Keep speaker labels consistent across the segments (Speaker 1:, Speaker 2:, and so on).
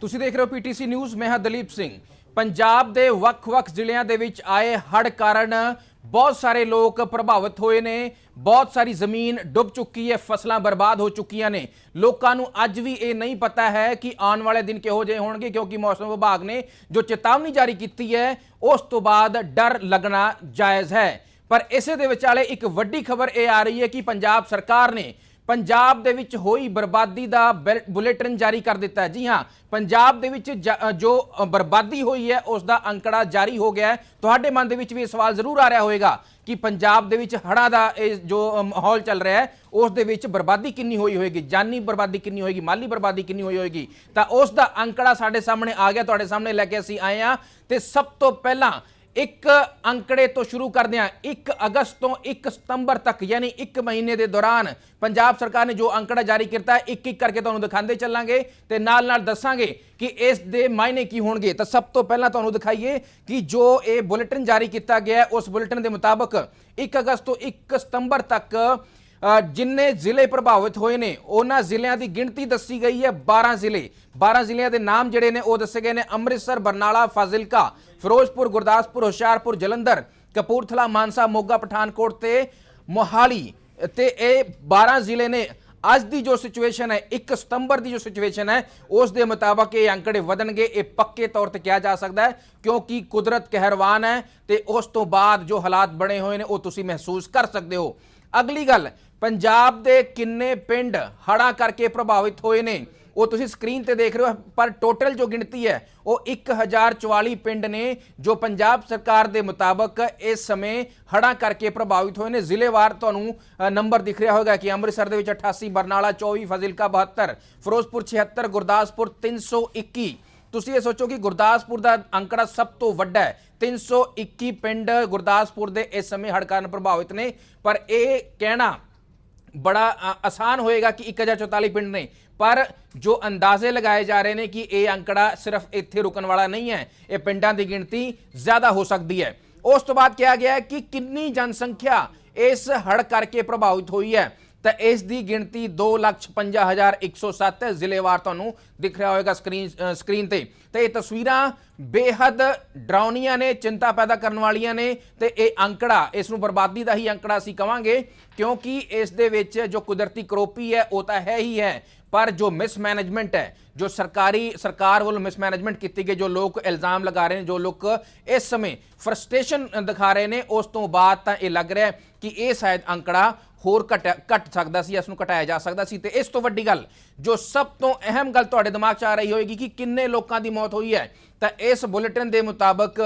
Speaker 1: ਤੁਸੀਂ ਦੇਖ ਰਹੇ ਹੋ ਪੀਟੀਸੀ ਨਿਊਜ਼, ਮੈਂ ਹਾਂ ਦਲੀਪ ਸਿੰਘ। ਪੰਜਾਬ ਦੇ ਵੱਖ-ਵੱਖ ਜ਼ਿਲ੍ਹਿਆਂ ਦੇ ਵਿੱਚ ਆਏ ਹੜ੍ਹ ਕਾਰਨ ਬਹੁਤ ਸਾਰੇ ਲੋਕ ਪ੍ਰਭਾਵਿਤ ਹੋਏ ਨੇ, ਬਹੁਤ ਸਾਰੀ ਜ਼ਮੀਨ ਡੁੱਬ ਚੁੱਕੀ ਹੈ, ਫਸਲਾਂ ਬਰਬਾਦ ਹੋ ਚੁੱਕੀਆਂ ਨੇ। ਲੋਕਾਂ ਨੂੰ ਅੱਜ ਵੀ ਇਹ ਨਹੀਂ ਪਤਾ ਹੈ ਕਿ ਆਉਣ ਵਾਲੇ ਦਿਨ ਕਿਹੋ ਜਿਹੇ ਹੋਣਗੇ, ਕਿਉਂਕਿ ਮੌਸਮ ਵਿਭਾਗ ਨੇ ਜੋ ਚੇਤਾਵਨੀ ਜਾਰੀ ਕੀਤੀ ਹੈ, ਉਸ ਤੋਂ ਬਾਅਦ ਡਰ ਲੱਗਣਾ ਜਾਇਜ਼ ਹੈ। ਪਰ ਇਸੇ ਦੇ ਵਿਚਾਲੇ ਇੱਕ ਵੱਡੀ ਖਬਰ ਇਹ ਆ ਰਹੀ ਹੈ ਕਿ ਪੰਜਾਬ ਸਰਕਾਰ ਨੇ ਪੰਜਾਬ ਦੇ ਵਿੱਚ ਹੋਈ ਬਰਬਾਦੀ ਦਾ ਬੁਲ- ਬੁਲੇਟਿਨ ਜਾਰੀ ਕਰ ਦਿੱਤਾ ਹੈ। ਜੀ ਹਾਂ, ਪੰਜਾਬ ਦੇ ਵਿੱਚ ਜ- ਜੋ ਬਰਬਾਦੀ ਹੋਈ ਹੈ, ਉਸ ਦਾ ਅੰਕੜਾ ਜਾਰੀ ਹੋ ਗਿਆ ਹੈ। ਤੁਹਾਡੇ ਮਨ ਦੇ ਵਿੱਚ ਵੀ ਇਹ ਸਵਾਲ ਜ਼ਰੂਰ ਆ ਰਿਹਾ ਹੋਵੇਗਾ ਕਿ ਪੰਜਾਬ ਦੇ ਵਿੱਚ ਹੜ੍ਹਾਂ ਦਾ ਇਹ ਜੋ ਮਾਹੌਲ ਚੱਲ ਰਿਹਾ ਹੈ, ਉਸ ਦੇ ਵਿੱਚ ਬਰਬਾਦੀ ਕਿੰਨੀ ਹੋਈ ਹੋਏਗੀ ਜਾਨੀ ਬਰਬਾਦੀ ਕਿੰਨੀ ਹੋਏਗੀ? ਮਾਲੀ ਬਰਬਾਦੀ ਕਿੰਨੀ ਹੋਈ ਹੋਏਗੀ? ਤਾਂ ਉਸ ਦਾ ਅੰਕੜਾ ਸਾਡੇ ਸਾਹਮਣੇ ਆ ਗਿਆ, ਤੁਹਾਡੇ ਸਾਹਮਣੇ ਲੈ ਕੇ ਅਸੀਂ ਆਏ ਹਾਂ। ਤੇ ਸਭ ਤੋਂ ਪਹਿਲਾਂ ਇੱਕ ਅੰਕੜੇ ਤੋਂ ਸ਼ੁਰੂ ਕਰਦੇ ਹਾਂ। 1 ਅਗਸਤ ਤੋਂ 1 ਸਤੰਬਰ ਤੱਕ, ਯਾਨੀ 1 ਮਹੀਨੇ ਦੇ ਦੌਰਾਨ ਪੰਜਾਬ ਸਰਕਾਰ ਨੇ ਜੋ ਅੰਕੜਾ ਜਾਰੀ ਕੀਤਾ ਹੈ ਇੱਕ ਇੱਕ ਕਰਕੇ ਤੁਹਾਨੂੰ ਦਿਖਾਉਂਦੇ ਚੱਲਾਂਗੇ ਤੇ ਨਾਲ ਨਾਲ ਦੱਸਾਂਗੇ ਕਿ ਇਸ ਦੇ ਮਾਇਨੇ ਕੀ ਹੋਣਗੇ। ਤਾਂ ਸਭ ਤੋਂ ਪਹਿਲਾਂ ਤੁਹਾਨੂੰ ਦਿਖਾਈਏ ਕਿ ਜੋ ਇਹ ਬੁਲੇਟਿਨ ਜਾਰੀ ਕੀਤਾ ਗਿਆ ਉਸ ਬੁਲੇਟਿਨ ਦੇ ਮੁਤਾਬਕ 1 ਅਗਸਤ ਤੋਂ 1 ਸਤੰਬਰ ਤੱਕ ਜਿੰਨੇ ਜ਼ਿਲ੍ਹੇ ਪ੍ਰਭਾਵਿਤ ਹੋਏ ਨੇ, ਉਹਨਾਂ ਜ਼ਿਲ੍ਹਿਆਂ ਦੀ ਗਿਣਤੀ ਦੱਸੀ ਗਈ ਹੈ 12 ਜ਼ਿਲ੍ਹੇ। 12 ਜ਼ਿਲ੍ਹਿਆਂ ਦੇ ਨਾਮ ਜਿਹੜੇ ਨੇ, ਉਹ ਦੱਸੇ ਗਏ ਨੇ ਅੰਮ੍ਰਿਤਸਰ, ਬਰਨਾਲਾ, ਫਾਜ਼ਿਲਕਾ, ਫਿਰੋਜ਼ਪੁਰ, ਗੁਰਦਾਸਪੁਰ, ਹੁਸ਼ਿਆਰਪੁਰ, ਜਲੰਧਰ, ਕਪੂਰਥਲਾ, ਮਾਨਸਾ, ਮੋਗਾ, ਪਠਾਨਕੋਟ ਤੇ ਮੋਹਾਲੀ। ਤੇ ਇਹ 12 ਜ਼ਿਲ੍ਹੇ ਨੇ। ਅੱਜ ਦੀ ਜੋ ਸਿਚੁਏਸ਼ਨ ਹੈ 1 ਸਤੰਬਰ ਦੀ ਜੋ ਸਿਚੁਏਸ਼ਨ ਹੈ, ਉਸ ਦੇ ਮੁਤਾਬਕ ਇਹ ਅੰਕੜੇ ਵਧਣਗੇ। ਇਹ ਪੱਕੇ ਤੌਰ ਤੇ ਕਿਹਾ ਜਾ ਸਕਦਾ ਹੈ, ਕਿਉਂਕਿ ਕੁਦਰਤ ਕਹਿਰਵਾਨ ਹੈ ਤੇ ਉਸ ਤੋਂ ਬਾਅਦ ਜੋ ਹਾਲਾਤ ਬਣੇ ਹੋਏ ਨੇ, ਉਹ ਤੁਸੀਂ ਮਹਿਸੂਸ ਕਰ ਸਕਦੇ ਹੋ। ਅਗਲੀ ਗੱਲ, ਪੰਜਾਬ ਦੇ ਕਿੰਨੇ ਪਿੰਡ ਹੜ੍ਹਾਂ ਕਰਕੇ ਪ੍ਰਭਾਵਿਤ ਹੋਏ ਨੇ? ਉਹ ਤੁਸੀਂ ਸਕਰੀਨ ਤੇ ਦੇਖ ਰਹੇ ਹੋ, ਪਰ ਟੋਟਲ ਜੋ ਗਿਣਤੀ ਹੈ, ਉਹ 1044 ਪਿੰਡ ਨੇ ਜੋ ਪੰਜਾਬ ਸਰਕਾਰ ਦੇ ਮੁਤਾਬਕ ਇਸ ਸਮੇਂ ਹੜ੍ਹਾਂ ਕਰਕੇ ਪ੍ਰਭਾਵਿਤ ਹੋਏ ਨੇ। ਜ਼ਿਲ੍ਹੇਵਾਰ ਤੁਹਾਨੂੰ ਨੰਬਰ ਦਿਖ ਰਿਹਾ ਹੋਵੇਗਾ ਕਿ ਅੰਮ੍ਰਿਤਸਰ ਦੇ ਵਿੱਚ 88 ਬਰਨਾਲਾ 24 ਫਜ਼ਿਲਕਾ 72 ਫਿਰੋਜ਼ਪੁਰ 76 ਗੁਰਦਾਸਪੁਰ 321 ਤੁਸੀਂ ਇਹ ਸੋਚੋ ਕਿ ਗੁਰਦਾਸਪੁਰ ਦਾ ਅੰਕੜਾ ਸਭ ਤੋਂ ਵੱਡਾ ਹੈ। 321 ਪਿੰਡ ਗੁਰਦਾਸਪੁਰ ਦੇ ਇਸ ਸਮੇਂ ਹੜ੍ਹ ਕਾਰਨ ਪ੍ਰਭਾਵਿਤ ਨੇ। ਪਰ ਇਹ ਕਹਿਣਾ ਬੜਾ ਆਸਾਨ ਹੋਏਗਾ ਕਿ 1044 ਪਿੰਡ ਨੇ। ਪਰ ਜੋ ਅੰਦਾਜ਼ੇ ਲਗਾਏ ਜਾ ਰਹੇ ਨੇ ਕਿ ਇਹ ਅੰਕੜਾ ਸਿਰਫ ਇੱਥੇ ਰੁਕਣ ਵਾਲਾ ਨਹੀਂ ਹੈ, ਇਹ ਪਿੰਡਾਂ ਦੀ ਗਿਣਤੀ ਜ਼ਿਆਦਾ ਹੋ ਸਕਦੀ ਹੈ। ਉਸ ਤੋਂ ਬਾਅਦ ਕਿਹਾ ਗਿਆ ਹੈ ਕਿ ਕਿੰਨੀ ਜਨਸੰਖਿਆ ਇਸ ਹੜ੍ਹ ਕਰਕੇ ਪ੍ਰਭਾਵਿਤ ਹੋਈ ਹੈ। ਤਾਂ ਇਸ ਦੀ ਗਿਣਤੀ 255107 ਹੈ ਜ਼ਿਲ੍ਹੇਵਾਰ ਤੁਹਾਨੂੰ ਦਿਖ ਰਿਹਾ ਹੋਵੇਗਾ ਸਕਰੀਨ ਸਕਰੀਨ ਤੇ। ਤੇ ਇਹ ਤਸਵੀਰਾਂ ਬੇਹੱਦ ਡਰਾਉਣੀਆਂ ਨੇ, ਚਿੰਤਾ ਪੈਦਾ ਕਰਨ ਵਾਲੀਆਂ ਨੇ ਤੇ ਇਹ ਅੰਕੜਾ, ਇਸ ਨੂੰ ਬਰਬਾਦੀ ਦਾ ਹੀ ਅੰਕੜਾ ਅਸੀਂ ਕਵਾਂਗੇ ਕਿਉਂਕਿ ਇਸ ਦੇ ਵਿੱਚ ਜੋ ਕੁਦਰਤੀ ਕਰੋਪੀ ਹੈ, ਉਹ ਤਾਂ ਹੈ ਹੀ ਹੈ। ਪਰ ਜੋ ਮਿਸਮੈਨੇਜਮੈਂਟ ਹੈ, ਜੋ ਸਰਕਾਰੀ, ਸਰਕਾਰ ਵੱਲੋਂ ਮਿਸਮੈਨੇਜਮੈਂਟ ਕੀਤੀ ਗਈ, ਜੋ ਲੋਕ ਇਲਜ਼ਾਮ ਲਗਾ ਰਹੇ ਨੇ, ਜੋ ਲੋਕ ਇਸ ਸਮੇਂ ਫਰਸਟ੍ਰੇਸ਼ਨ ਦਿਖਾ ਰਹੇ ਨੇ, ਉਸ ਤੋਂ ਬਾਅਦ ਤਾਂ ਇਹ ਲੱਗ ਰਿਹਾ ਕਿ ਇਹ ਸ਼ਾਇਦ ਅੰਕੜਾ ਹੋਰ ਘਟ ਘਟ ਸਕਦਾ ਸੀ, ਇਸ ਨੂੰ ਘਟਾਇਆ ਜਾ ਸਕਦਾ ਸੀ। ਤੇ ਇਸ ਤੋਂ ਵੱਡੀ ਗੱਲ, ਜੋ ਸਭ ਤੋਂ ਅਹਿਮ ਗੱਲ ਤੁਹਾਡੇ ਦਿਮਾਗ 'ਚ ਆ ਰਹੀ ਹੋਏਗੀ ਕਿ ਕਿੰਨੇ ਲੋਕਾਂ ਦੀ ਮੌਤ ਹੋਈ ਹੈ, ਤਾਂ ਇਸ ਬੁਲੇਟਿਨ ਦੇ ਮੁਤਾਬਕ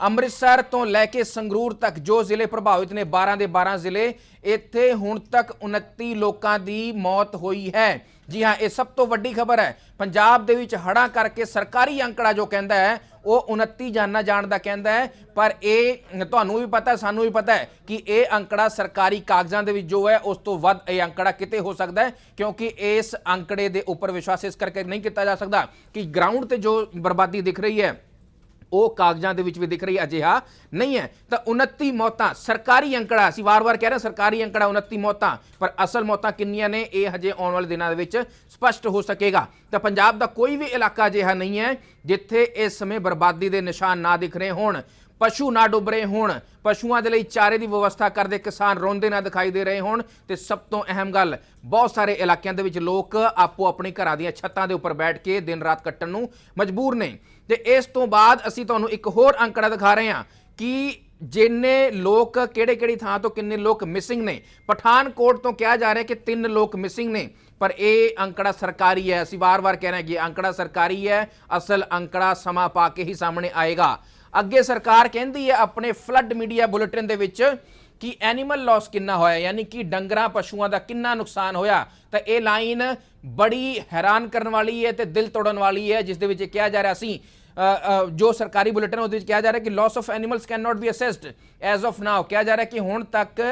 Speaker 1: ਅੰਮ੍ਰਿਤਸਰ ਤੋਂ ਲੈ ਕੇ ਸੰਗਰੂਰ ਤੱਕ ਜੋ ਜ਼ਿਲ੍ਹੇ ਪ੍ਰਭਾਵਿਤ ਨੇ 12 ਦੇ 12 ਜ਼ਿਲ੍ਹੇ, ਇੱਥੇ ਹੁਣ ਤੱਕ 29 ਲੋਕਾਂ ਦੀ ਮੌਤ ਹੋਈ ਹੈ। ਜੀ ਹਾਂ, ਇਹ ਸਭ ਤੋਂ ਵੱਡੀ ਖਬਰ ਹੈ। ਪੰਜਾਬ ਦੇ ਵਿੱਚ ਹੜ੍ਹਾਂ ਕਰਕੇ ਸਰਕਾਰੀ ਅੰਕੜਾ ਜੋ ਕਹਿੰਦਾ ਹੈ, ਉਹ 29 ਜਾਨਾਂ ਜਾਣ ਦਾ ਕਹਿੰਦਾ ਹੈ। ਪਰ ਇਹ, ਤੁਹਾਨੂੰ ਵੀ ਪਤਾ, ਸਾਨੂੰ ਵੀ ਪਤਾ ਹੈ ਕਿ ਇਹ ਅੰਕੜਾ ਸਰਕਾਰੀ ਕਾਗਜ਼ਾਂ ਦੇ ਵਿੱਚ ਜੋ ਹੈ, ਉਸ ਤੋਂ ਵੱਧ ਇਹ ਅੰਕੜਾ ਕਿਤੇ ਹੋ ਸਕਦਾ ਹੈ, ਕਿਉਂਕਿ ਇਸ ਅੰਕੜੇ ਦੇ ਉੱਪਰ ਵਿਸ਼ਵਾਸ ਇਸ ਕਰਕੇ ਨਹੀਂ ਕੀਤਾ ਜਾ ਸਕਦਾ ਕਿ ਗਰਾਊਂਡ ਤੇ ਜੋ ਬਰਬਾਦੀ ਦਿਖ ਰਹੀ ਹੈ ਉਹ ਕਾਗਜ਼ਾਂ ਦੇ ਵਿੱਚ ਵੀ ਦਿਖ ਰਹੀ ਅਜਿਹਾ ਨਹੀਂ ਹੈ। ਤਾਂ 29 ਮੌਤਾਂ, ਸਰਕਾਰੀ ਅੰਕੜਾ, ਅਸੀਂ ਵਾਰ-ਵਾਰ ਕਹਿ ਰਹੇ ਹਾਂ ਸਰਕਾਰੀ ਅੰਕੜਾ 29 ਮੌਤਾਂ, ਪਰ ਅਸਲ ਮੌਤਾਂ ਕਿੰਨੀਆਂ ਨੇ ਇਹ ਹਜੇ ਆਉਣ ਵਾਲੇ ਦਿਨਾਂ ਦੇ ਵਿੱਚ ਸਪਸ਼ਟ ਹੋ ਸਕੇਗਾ। ਤਾਂ ਪੰਜਾਬ ਦਾ ਕੋਈ ਵੀ ਇਲਾਕਾ ਅਜਿਹਾ ਨਹੀਂ ਹੈ ਜਿੱਥੇ ਇਸ ਸਮੇਂ ਬਰਬਾਦੀ ਦੇ ਨਿਸ਼ਾਨ ਨਾ ਦਿਖ ਰਹੇ ਹੋਣ, ਪਸ਼ੂ ਨਾ ਡੁੱਬ ਰਹੇ ਹੋਣ, ਪਸ਼ੂਆਂ ਦੇ ਲਈ ਚਾਰੇ ਦੀ ਵਿਵਸਥਾ ਕਰਦੇ ਕਿਸਾਨ ਰੋਂਦੇ ਨਾ ਦਿਖਾਈ ਦੇ ਰਹੇ ਹੋਣ। ਤੇ ਸਭ ਤੋਂ ਅਹਿਮ ਗੱਲ, ਬਹੁਤ ਸਾਰੇ ਇਲਾਕਿਆਂ ਦੇ ਵਿੱਚ ਲੋਕ ਆਪੋ ਆਪਣੇ ਘਰਾਂ ਦੀਆਂ ਛੱਤਾਂ ਦੇ ਉੱਪਰ ਬੈਠ ਕੇ ਦਿਨ ਰਾਤ ਕੱਟਣ ਨੂੰ ਮਜਬੂਰ ਨੇ। ਤੇ ਇਸ ਤੋਂ ਬਾਅਦ ਅਸੀਂ ਤੁਹਾਨੂੰ ਇੱਕ ਹੋਰ ਅੰਕੜਾ ਦਿਖਾ ਰਹੇ ਹਾਂ ਕਿ ਜਿੰਨੇ ਲੋਕ ਕਿਹੜੇ ਕਿਹੜੀ ਥਾਂ ਤੋਂ ਕਿੰਨੇ ਲੋਕ ਮਿਸਿੰਗ ਨੇ। ਪਠਾਨਕੋਟ ਤੋਂ ਕਿਹਾ ਜਾ ਰਿਹਾ ਕਿ ਤਿੰਨ ਲੋਕ ਮਿਸਿੰਗ ਨੇ, ਪਰ ਇਹ ਅੰਕੜਾ ਸਰਕਾਰੀ ਹੈ। ਅਸੀਂ ਵਾਰ-ਵਾਰ ਕਹਿ ਰਹੇ ਹਾਂ ਕਿ ਅੰਕੜਾ ਸਰਕਾਰੀ ਹੈ। ਅਸਲ ਅੰਕੜਾ ਸਮਾਂ ਪਾ ਕੇ ਹੀ ਸਾਹਮਣੇ ਆਏਗਾ। ਅੱਗੇ ਸਰਕਾਰ ਕਹਿੰਦੀ ਹੈ ਆਪਣੇ ਫਲੱਡ ਮੀਡੀਆ ਬੁਲੇਟਿਨ ਦੇ ਵਿੱਚ ਕਿ ਐਨੀਮਲ ਲਾਸ ਕਿੰਨਾ ਹੋਇਆ, ਯਾਨੀ ਕਿ ਡੰਗਰਾਂ ਪਸ਼ੂਆਂ ਦਾ ਕਿੰਨਾ ਨੁਕਸਾਨ ਹੋਇਆ, ਤਾਂ ਇਹ ਲਾਈਨ ਬੜੀ ਹੈਰਾਨ ਕਰਨ ਵਾਲੀ ਹੈ ਤੇ ਦਿਲ ਤੋੜਨ ਵਾਲੀ ਹੈ ਜਿਸ ਦੇ ਵਿੱਚ ਕਿਹਾ ਜਾ ਰਿਹਾ ਸੀ ਜੋ ਸਰਕਾਰੀ ਬੁਲੇਟਿਨ ਉਹਦੇ ਵਿੱਚ ਕਿਹਾ ਜਾ ਰਿਹਾ ਕਿ loss of animals can not be assessed as of now ਕਿਹਾ ਜਾ ਰਿਹਾ ਕਿ ਹੁਣ ਤੱਕ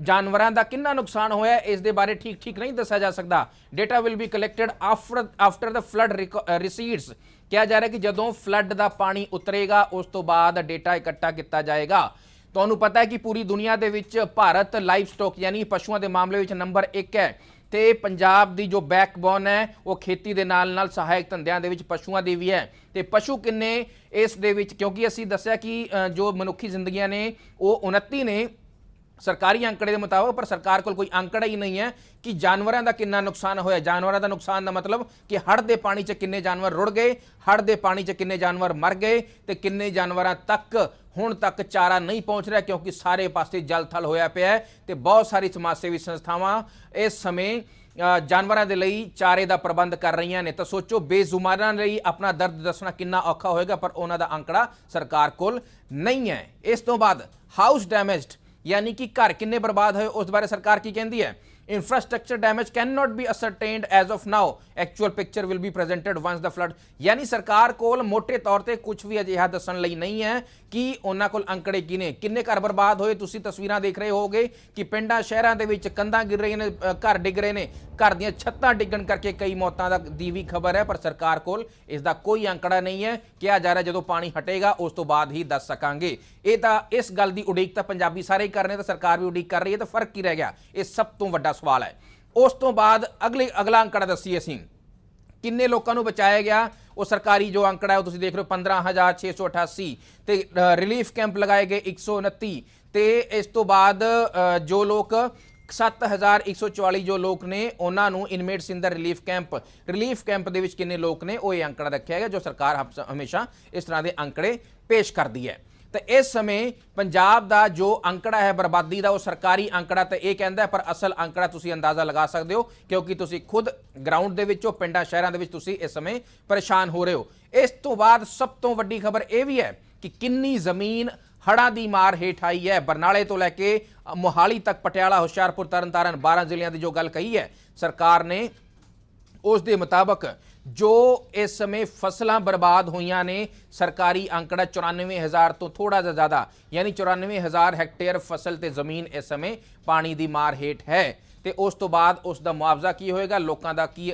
Speaker 1: ਜਾਨਵਰਾਂ ਦਾ ਕਿੰਨਾ ਨੁਕਸਾਨ ਹੋਇਆ ਇਸ ਦੇ ਬਾਰੇ ਠੀਕ ਠੀਕ ਨਹੀਂ ਦੱਸਿਆ ਜਾ ਸਕਦਾ। Data will be collected after after the flood recedes ਕਿਹਾ ਜਾ ਰਿਹਾ ਕਿ ਜਦੋਂ ਫਲੱਡ ਦਾ ਪਾਣੀ ਉਤਰੇਗਾ, ਉਸ ਤੋਂ ਬਾਅਦ ਡੇਟਾ ਇਕੱਠਾ ਕੀਤਾ ਜਾਏਗਾ। ਤੁਹਾਨੂੰ ਪਤਾ ਹੈ ਕਿ ਪੂਰੀ ਦੁਨੀਆ ਦੇ ਵਿੱਚ ਭਾਰਤ ਲਾਈਵ ਸਟਾਕ ਯਾਨੀ ਪਸ਼ੂਆਂ ਦੇ ਮਾਮਲੇ ਵਿੱਚ ਨੰਬਰ 1 ਹੈ ਤੇ ਪੰਜਾਬ ਦੀ ਜੋ ਬੈਕਬੋਨ ਹੈ, ਉਹ ਖੇਤੀ ਦੇ ਨਾਲ ਨਾਲ ਸਹਾਇਕ ਧੰਦਿਆਂ ਦੇ ਵਿੱਚ ਪਸ਼ੂਆਂ ਦੀ ਵੀ ਹੈ। ਤੇ ਪਸ਼ੂ ਕਿੰਨੇ ਇਸ ਦੇ ਵਿੱਚ? ਕਿਉਂਕਿ ਅਸੀਂ ਦੱਸਿਆ ਕਿ ਜੋ ਮਨੁੱਖੀ ਜ਼ਿੰਦਗੀਆਂ ਨੇ, ਉਹ 29 ਨੇ ਸਰਕਾਰੀ ਅੰਕੜੇ ਦੇ ਮੁਤਾਬਕ, ਪਰ ਸਰਕਾਰ ਕੋਲ ਕੋਈ ਅੰਕੜਾ ਹੀ ਨਹੀਂ ਹੈ ਕਿ ਜਾਨਵਰਾਂ ਦਾ ਕਿੰਨਾ ਨੁਕਸਾਨ ਹੋਇਆ। ਜਾਨਵਰਾਂ ਦਾ ਨੁਕਸਾਨ ਦਾ ਮਤਲਬ ਕਿ ਹੜ੍ਹ ਦੇ ਪਾਣੀ 'ਚ ਕਿੰਨੇ ਜਾਨਵਰ ਰੁੜ ਗਏ, ਹੜ੍ਹ ਦੇ ਪਾਣੀ 'ਚ ਕਿੰਨੇ ਜਾਨਵਰ ਮਰ ਗਏ ਤੇ ਕਿੰਨੇ ਜਾਨਵਰਾਂ ਤੱਕ ਹੁਣ ਤੱਕ ਚਾਰਾ ਨਹੀਂ ਪਹੁੰਚ ਰਿਹਾ ਕਿਉਂਕਿ ਸਾਰੇ ਪਾਸੇ ਜਲ-ਥਲ ਹੋਇਆ ਪਿਆ ਹੈ ਤੇ ਬਹੁਤ ਸਾਰੀ ਸਮਾਜ ਸੇਵੀ ਸੰਸਥਾਵਾਂ ਇਸ ਸਮੇਂ ਜਾਨਵਰਾਂ ਦੇ ਲਈ ਚਾਰੇ ਦਾ ਪ੍ਰਬੰਧ ਕਰ ਰਹੀਆਂ ਨੇ। ਤਾਂ ਸੋਚੋ ਬੇਜ਼ੁਮਾਨਾਂ ਲਈ ਆਪਣਾ ਦਰਦ ਦੱਸਣਾ ਕਿੰਨਾ ਔਖਾ ਹੋਏਗਾ, ਪਰ ਉਹਨਾਂ ਦਾ ਅੰਕੜਾ ਸਰਕਾਰ ਕੋਲ ਨਹੀਂ ਹੈ। ਇਸ ਤੋਂ ਬਾਅਦ ਹਾਊਸ ਡੈਮੇਜਡ ਯਾਨੀ ਕਿ ਘਰ ਕਿੰਨੇ ਬਰਬਾਦ ਹੋਏ, ਉਸ ਬਾਰੇ ਸਰਕਾਰ ਕੀ ਕਹਿੰਦੀ ਹੈ? Infrastructure damage cannot be ascertained as of now actual picture will be presented once the flood ਯਾਨੀ ਸਰਕਾਰ ਕੋਲ ਮੋٹے ਤੌਰ ਤੇ ਕੁਝ ਵੀ ਅਜਿਹਾ ਦੱਸਣ ਲਈ ਨਹੀਂ ਹੈ ਕਿ ਉਹਨਾਂ ਕੋਲ ਅੰਕੜੇ ਕੀ ਨੇ ਕਿੰਨੇ ਘਰ ਬਰਬਾਦ ਹੋਏ ਤੁਸੀਂ ਤਸਵੀਰਾਂ ਦੇਖ ਰਹੇ ਹੋਗੇ ਕਿ ਪਿੰਡਾਂ ਸ਼ਹਿਰਾਂ ਦੇ ਵਿੱਚ ਕੰਧਾਂ ਗਿਰ ਰਹੀਆਂ ਨੇ ਅ, ਘਰ ਡਿੱਗ ਰਹੇ ਨੇ ਘਰ ਦੀਆਂ ਛੱਤਾਂ ਡਿੱਗਣ ਕਰਕੇ ਕਈ ਮੌਤਾਂ ਦਾ ਦੀ ਵੀ ਖਬਰ ਹੈ, ਪਰ ਸਰਕਾਰ ਕੋਲ ਇਸ ਦਾ ਕੋਈ ਅੰਕੜਾ ਨਹੀਂ ਹੈ। ਕਿਹਾ ਜਾ ਰਿਹਾ ਜਦੋਂ ਪਾਣੀ ਹਟੇਗਾ, ਉਸ ਤੋਂ ਬਾਅਦ ਹੀ ਦੱਸ ਸਕਾਂਗੇ। ਇਹ ਤਾਂ ਇਸ ਗੱਲ ਦੀ ਉਡੀਕ ਤਾਂ ਪੰਜਾਬੀ ਸਾਰੇ ਹੀ ਕਰ ਰਹੇ ਤਾਂ ਸਰਕਾਰ ਵੀ ਉਡੀਕ ਕਰ ਰਹੀ ਹੈ, ਤਾਂ ਫ਼ਰਕ ਕੀ ਰਹਿ ਗਿਆ? ਇਹ ਸਭ ਤੋਂ ਵੱਡਾ ਸਵਾਲ ਹੈ। ਉਸ ਤੋਂ ਬਾਅਦ ਅਗਲੇ, ਅਗਲਾ ਅੰਕੜਾ ਦੱਸੀਏ ਅਸੀਂ। ਕਿੰਨੇ ਲੋਕਾਂ ਨੂੰ ਬਚਾਇਆ ਗਿਆ? ਉਹ ਸਰਕਾਰੀ ਜੋ ਅੰਕੜਾ ਹੈ, ਉਹ ਤੁਸੀਂ ਦੇਖ ਰਹੇ ਹੋ 15688 ਤੇ ਰਿਲੀਫ ਕੈਂਪ ਲਗਾਏ ਗਏ 129 ਤੇ ਇਸ ਤੋਂ ਬਾਅਦ ਜੋ ਲੋਕ 7144 ਜੋ ਲੋਕ ਨੇ, ਉਹਨਾਂ ਨੂੰ inmates in the relief camp relief camp ਦੇ ਵਿੱਚ ਕਿੰਨੇ ਲੋਕ ਨੇ, ਉਹ ਇਹ ਅੰਕੜਾ ਰੱਖਿਆ ਗਿਆ, ਜੋ ਸਰਕਾਰ ਹਮਸ- ਹਮੇਸ਼ਾ ਇਸ ਤਰ੍ਹਾਂ ਦੇ ਅੰਕੜੇ ਪੇਸ਼ ਕਰਦੀ ਹੈ। ਤੇ ਇਸ ਸਮੇਂ ਪੰਜਾਬ ਦਾ ਜੋ ਅੰਕੜਾ ਹੈ, ਬਰਬਾਦੀ ਦਾ, ਉਹ ਸਰਕਾਰੀ ਅੰਕੜਾ ਤਾਂ ਇਹ ਕਹਿੰਦਾ ਪਰ ਅਸਲ ਅੰਕੜਾ ਤੁਸੀਂ ਅੰਦਾਜ਼ਾ ਲਗਾ ਸਕਦੇ ਹੋ, ਕਿਉਂਕਿ ਤੁਸੀਂ ਖੁਦ ਗਰਾਊਂਡ ਦੇ ਵਿੱਚੋਂ, ਪਿੰਡਾਂ, ਸ਼ਹਿਰਾਂ ਦੇ ਵਿੱਚ ਤੁਸੀਂ ਇਸ ਸਮੇਂ ਪਰੇਸ਼ਾਨ ਹੋ ਰਹੇ ਹੋ। ਇਸ ਤੋਂ ਬਾਅਦ ਸਭ ਤੋਂ ਵੱਡੀ ਖਬਰ ਇਹ ਵੀ ਹੈ ਕਿ ਕਿੰਨੀ ਜ਼ਮੀਨ ਹੜ੍ਹਾਂ ਦੀ ਮਾਰ ਹੇਠ ਆਈ ਹੈ। ਬਰਨਾਲੇ ਤੋਂ ਲੈ ਕੇ ਮੋਹਾਲੀ ਤੱਕ, ਪਟਿਆਲਾ, ਹੁਸ਼ਿਆਰਪੁਰ, ਤਰਨਤਾਰਨ 12 ਜ਼ਿਲ੍ਹਿਆਂ ਦੀ ਜੋ ਗੱਲ ਕਹੀ ਹੈ, ਸਰਕਾਰ ਨੇ ਉਸ ਦੇ ਮੁਤਾਬਕ ਜੋ ਇਸ ਸਮੇਂ ਫਸਲਾਂ ਬਰਬਾਦ ਹੋਈਆਂ ਨੇ, ਸਰਕਾਰੀ ਅੰਕੜਾ 94000 ਤੋਂ ਥੋੜਾ ਜਿਹਾ ਜ਼ਿਆਦਾ, ਯਾਨੀ 94000 ਹੈਕਟੇਅਰ ਫਸਲ ਤੇ ਜ਼ਮੀਨ ਇਸ ਸਮੇਂ ਪਾਣੀ ਦੀ ਮਾਰ ਹੇਠ ਹੈ। ਤੇ ਉਸ ਤੋਂ ਬਾਅਦ ਉਸ ਦਾ ਮੁਆਵਜ਼ਾ ਕੀ ਹੋਏਗਾ? ਲੋਕਾਂ ਦਾ ਕੀ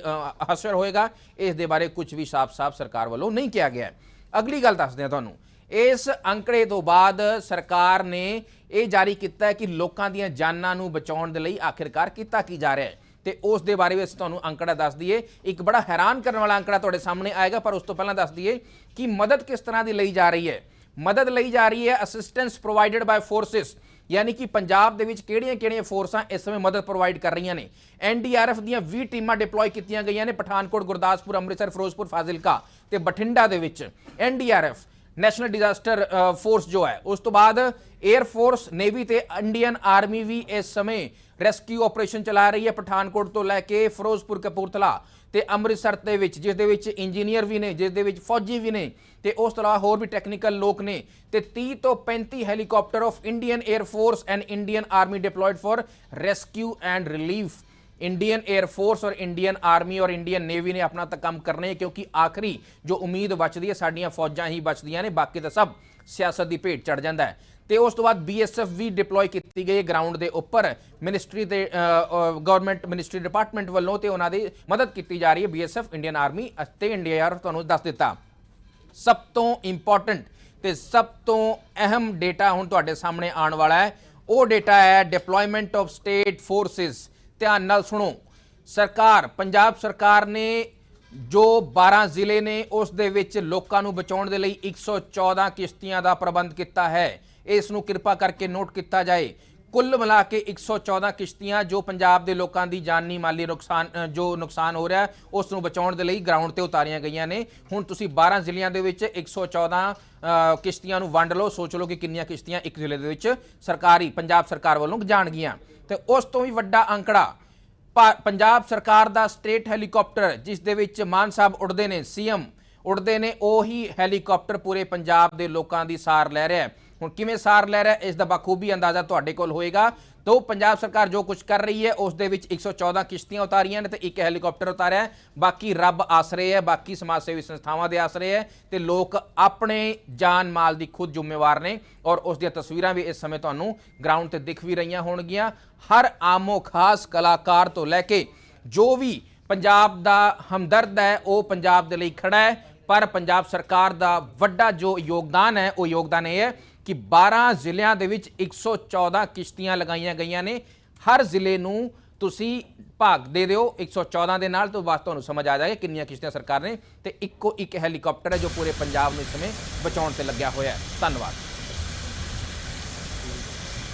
Speaker 1: ਅਸਰ ਹੋਏਗਾ? ਇਸ ਦੇ ਬਾਰੇ ਕੁਝ ਵੀ ਸਾਫ਼-ਸਾਫ਼ ਸਰਕਾਰ ਵੱਲੋਂ ਨਹੀਂ ਕਿਹਾ ਗਿਆ ਅਗਲੀ ਗੱਲ ਦੱਸਦੇ ਹਾਂ ਤੁਹਾਨੂੰ। ਇਸ ਅੰਕੜੇ ਤੋਂ ਬਾਅਦ ਸਰਕਾਰ ਨੇ ਇਹ ਜਾਰੀ ਕੀਤਾ ਹੈ ਕਿ ਲੋਕਾਂ ਦੀਆਂ ਜਾਨਾਂ ਨੂੰ ਬਚਾਉਣ ਦੇ ਲਈ ਆਖਿਰਕਾਰ ਕੀਤਾ ਕੀ ਜਾ ਰਿਹਾ ਹੈ। ਤੇ ਉਸ ਦੇ ਬਾਰੇ ਵਿੱਚ ਤੁਹਾਨੂੰ ਅੰਕੜਾ ਦੱਸ ਦਈਏ। ਇੱਕ ਬੜਾ ਹੈਰਾਨ ਕਰਨ ਵਾਲਾ ਅੰਕੜਾ ਤੁਹਾਡੇ ਸਾਹਮਣੇ ਆਏਗਾ, ਪਰ ਉਸ ਤੋਂ ਪਹਿਲਾਂ ਦੱਸ ਦਈਏ ਕਿ ਮਦਦ ਕਿਸ ਤਰ੍ਹਾਂ ਦੀ ਲਈ ਜਾ ਰਹੀ ਹੈ। ਮਦਦ ਲਈ ਜਾ ਰਹੀ ਹੈ ਅਸਿਸਟੈਂਸ ਪ੍ਰੋਵਾਈਡਡ ਬਾਈ ਫੋਰਸਸ ਯਾਨੀ ਕਿ ਪੰਜਾਬ ਦੇ ਵਿੱਚ ਕਿਹੜੀਆਂ-ਕਿਹੜੀਆਂ ਫੋਰਸਾਂ ਇਸ ਸਮੇਂ ਮਦਦ ਪ੍ਰੋਵਾਈਡ ਕਰ ਰਹੀਆਂ ਨੇ? ਐਨਡੀਆਰਐਫ ਦੀਆਂ 20 ਟੀਮਾਂ ਡਿਪਲੋਏ ਕੀਤੀਆਂ ਗਈਆਂ ਨੇ, ਪਠਾਨਕੋਟ, ਗੁਰਦਾਸਪੁਰ, ਅੰਮ੍ਰਿਤਸਰ, ਫਿਰੋਜ਼ਪੁਰ, ਫਾਜ਼ਿਲਕਾ ਤੇ ਬਠਿੰਡਾ ਦੇ ਵਿੱਚ। ਐਨਡੀਆਰਐਫ ਨੈਸ਼ਨਲ ਡਿਜ਼ਾਸਟਰ ਫੋਰਸ ਜੋ ਹੈ, ਉਸ ਤੋਂ ਬਾਅਦ 에ਅਰ ਫੋਰਸ ਨੇਵੀ ਤੇ ਇੰਡੀਅਨ ਆਰਮੀ ਵੀ ਇਸ ਸਮੇਂ ਰੈਸਕਿਊ ਆਪਰੇਸ਼ਨ ਚਲਾ ਰਹੀ ਹੈ ਪਠਾਨਕੋਟ ਤੋਂ ਲੈ ਕੇ ਫਿਰੋਜ਼ਪੁਰ, ਕਪੂਰਥਲਾ ਤੇ ਅੰਮ੍ਰਿਤਸਰ ਦੇ ਵਿੱਚ, ਜਿਸ ਦੇ ਵਿੱਚ ਇੰਜੀਨੀਅਰ ਵੀ ਨੇ, ਜਿਸ ਦੇ ਵਿੱਚ ਫੌਜੀ ਵੀ ਨੇ ਤੇ ਉਸ ਤਰ੍ਹਾਂ ਹੋਰ ਵੀ ਟੈਕਨੀਕਲ ਲੋਕ ਨੇ ਤੇ 30 ਤੋਂ 35 helicopter of Indian air force and Indian army deployed for rescue and relief Indian air force ਔਰ ਇੰਡੀਅਨ ਆਰਮੀ ਔਰ ਇੰਡੀਅਨ ਨੇਵੀ ਨੇ ਆਪਣਾ ਤਾਂ ਕੰਮ ਕਰਨੇ ਹੈ ਕਿਉਂਕਿ ਆਖਰੀ ਜੋ ਉਮੀਦ ਬਚਦੀ ਹੈ, ਸਾਡੀਆਂ ਫੌਜਾਂ ਹੀ ਬਚਦੀਆਂ ਨੇ, ਬਾਕੀ ਤਾਂ ਸਭ ਸਿਆਸਤ ਦੀ ਭੇਟ ਚੜ ਜਾਂਦਾ ਹੈ। ਤੇ ਉਸ ਤੋਂ ਬਾਅਦ ਬੀਐਸਐਫ ਵੀ ਡਿਪਲੋਏ ਕੀਤੀ ਗਈ ਗਰਾਊਂਡ ਦੇ ਉੱਪਰ। ਮਿਨਿਸਟਰੀ ਤੇ ਗਵਰਨਮੈਂਟ ਮਿਨਿਸਟਰੀ ਡਿਪਾਰਟਮੈਂਟ ਵੱਲੋਂ ਤੇ ਉਹਨਾਂ ਦੀ ਮਦਦ ਕੀਤੀ ਜਾ ਰਹੀ ਹੈ ਬੀਐਸਐਫ ਇੰਡੀਅਨ ਆਰਮੀ ਅਤੇ ਇੰਡੀਆ ਆਰ ਤੁਹਾਨੂੰ ਦੱਸ ਦਿੱਤਾ। ਸਭ ਤੋਂ ਇੰਪੋਰਟੈਂਟ ਤੇ ਸਭ ਤੋਂ ਅਹਿਮ ਡੇਟਾ ਹੁਣ ਤੁਹਾਡੇ ਸਾਹਮਣੇ ਆਉਣ ਵਾਲਾ ਹੈ, ਉਹ ਡੇਟਾ ਹੈ ਡਿਪਲੋਇਮੈਂਟ ਆਫ ਸਟੇਟ ਫੋਰਸਸ ਧਿਆਨ ਨਾਲ ਸੁਣੋ। ਸਰਕਾਰ, ਪੰਜਾਬ ਸਰਕਾਰ ਨੇ ਜੋ 12 ਜ਼ਿਲ੍ਹੇ ਨੇ, ਉਸ ਦੇ ਵਿੱਚ ਲੋਕਾਂ ਨੂੰ ਬਚਾਉਣ ਦੇ ਲਈ 114 ਕਿਸ਼ਤੀਆਂ ਦਾ ਪ੍ਰਬੰਧ ਕੀਤਾ ਹੈ। ਇਸ ਨੂੰ ਕਿਰਪਾ ਕਰਕੇ ਨੋਟ ਕੀਤਾ ਜਾਏ। ਕੁੱਲ ਮਿਲਾ ਕੇ 114 ਕਿਸ਼ਤੀਆਂ ਜੋ ਪੰਜਾਬ ਦੇ ਲੋਕਾਂ ਦੀ ਜਾਨੀ ਮਾਲੀ ਨੁਕਸਾਨ ਜੋ ਨੁਕਸਾਨ ਹੋ ਰਿਹਾ ਉਸ ਨੂੰ ਬਚਾਉਣ ਦੇ ਲਈ ਗਰਾਊਂਡ ਤੇ ਉਤਾਰੀਆਂ ਗਈਆਂ ਨੇ। ਹੁਣ ਤੁਸੀਂ 12 ਜ਼ਿਲ੍ਹਿਆਂ ਦੇ ਵਿੱਚ 114 ਅ, ਕਿਸ਼ਤੀਆਂ ਨੂੰ ਵੰਡ ਲਓ ਸੋਚ ਲਓ ਕਿ ਕਿੰਨੀਆਂ ਕਿਸ਼ਤੀਆਂ ਇੱਕ ਜ਼ਿਲ੍ਹੇ ਦੇ ਵਿੱਚ ਸਰਕਾਰੀ ਪੰਜਾਬ ਸਰਕਾਰ ਵੱਲੋਂ ਜਾਣਗੀਆਂ ਤੇ ਉਸ ਤੋਂ ਵੀ ਵੱਡਾ ਅੰਕੜਾ ਭਾ- ਪੰਜਾਬ ਸਰਕਾਰ ਦਾ ਸਟੇਟ ਹੈਲੀਕਾਪਟਰ ਜਿਸ ਦੇ ਵਿੱਚ ਮਾਨ ਸਾਹਿਬ ਉੱਡਦੇ ਨੇ ਸੀਐਮ ਉੱਡਦੇ ਨੇ ਉਹੀ ਹੈਲੀਕਾਪਟਰ ਪੂਰੇ ਪੰਜਾਬ ਦੇ ਲੋਕਾਂ ਦੀ ਸਾਰ ਲੈ ਰਿਹਾ ਹੈ। ਹੁਣ ਕਿਵੇਂ ਸਾਰ ਲੈ ਰਿਹਾ, ਇਸ ਦਾ ਬਾਖੂਬੀ ਅੰਦਾਜ਼ਾ ਤੁਹਾਡੇ ਕੋਲ ਹੋਏਗਾ। ਤੋਂ, ਪੰਜਾਬ ਸਰਕਾਰ ਜੋ ਕੁਝ ਕਰ ਰਹੀ ਹੈ, ਉਸ ਦੇ ਵਿੱਚ 114 ਕਿਸ਼ਤੀਆਂ ਉਤਾਰੀਆਂ ਨੇ ਤੇ ਇੱਕ ਹੈਲੀਕਾਪਟਰ ਉਤਾਰਿਆ ਬਾਕੀ ਰੱਬ ਆਸਰੇ ਹੈ, ਬਾਕੀ ਸਮਾਜ ਸੇਵੀ ਸੰਸਥਾਵਾਂ ਦੇ ਆਸਰੇ ਹੈ ਤੇ ਲੋਕ ਆਪਣੇ ਜਾਨ ਮਾਲ ਦੀ ਖੁਦ ਜ਼ਿੰਮੇਵਾਰ ਨੇ ਔਰ ਉਸ ਦੀਆਂ ਤਸਵੀਰਾਂ ਵੀ ਇਸ ਸਮੇਂ ਤੁਹਾਨੂੰ ਗਰਾਊਂਡ ਤੇ ਦਿਖ ਵੀ ਰਹੀਆਂ ਹੋਣਗੀਆਂ। ਹਰ ਆਮੋ ਖਾਸ ਕਲਾਕਾਰ ਤੋਂ ਲੈ ਕੇ ਜੋ ਵੀ ਪੰਜਾਬ ਦਾ ਹਮਦਰਦ ਹੈ, ਉਹ ਪੰਜਾਬ ਦੇ ਲਈ ਖੜਾ ਹੈ। ਪਰ ਪੰਜਾਬ ਸਰਕਾਰ ਦਾ ਵੱਡਾ ਜੋ ਯੋਗਦਾਨ ਹੈ, ਉਹ ਯੋਗਦਾਨ ਇਹ ਹੈ ਕਿ 12 ਜ਼ਿਲ੍ਹਿਆਂ ਦੇ ਵਿੱਚ 114 ਕਿਸ਼ਤੀਆਂ ਲਗਾਈਆਂ ਗਈਆਂ ਨੇ। ਹਰ ਜ਼ਿਲ੍ਹੇ ਨੂੰ ਤੁਸੀਂ ਭਾਗ ਦੇ ਦਿਓ 114 ਦੇ ਨਾਲ ਤੋਂ ਬਸ ਤੁਹਾਨੂੰ ਸਮਝ ਆ ਜਾਏਗਾ ਕਿੰਨੀਆਂ ਕਿਸ਼ਤੀਆਂ ਸਰਕਾਰ ਨੇ ਤੇ ਇੱਕੋ ਇੱਕ ਹੈਲੀਕਾਪਟਰ ਹੈ ਜੋ ਪੂਰੇ ਪੰਜਾਬ ਨੂੰ ਇਸ ਸਮੇਂ ਬਚਾਉਣ ਤੇ ਲੱਗਿਆ ਹੋਇਆ ਹੈ। ਧੰਨਵਾਦ।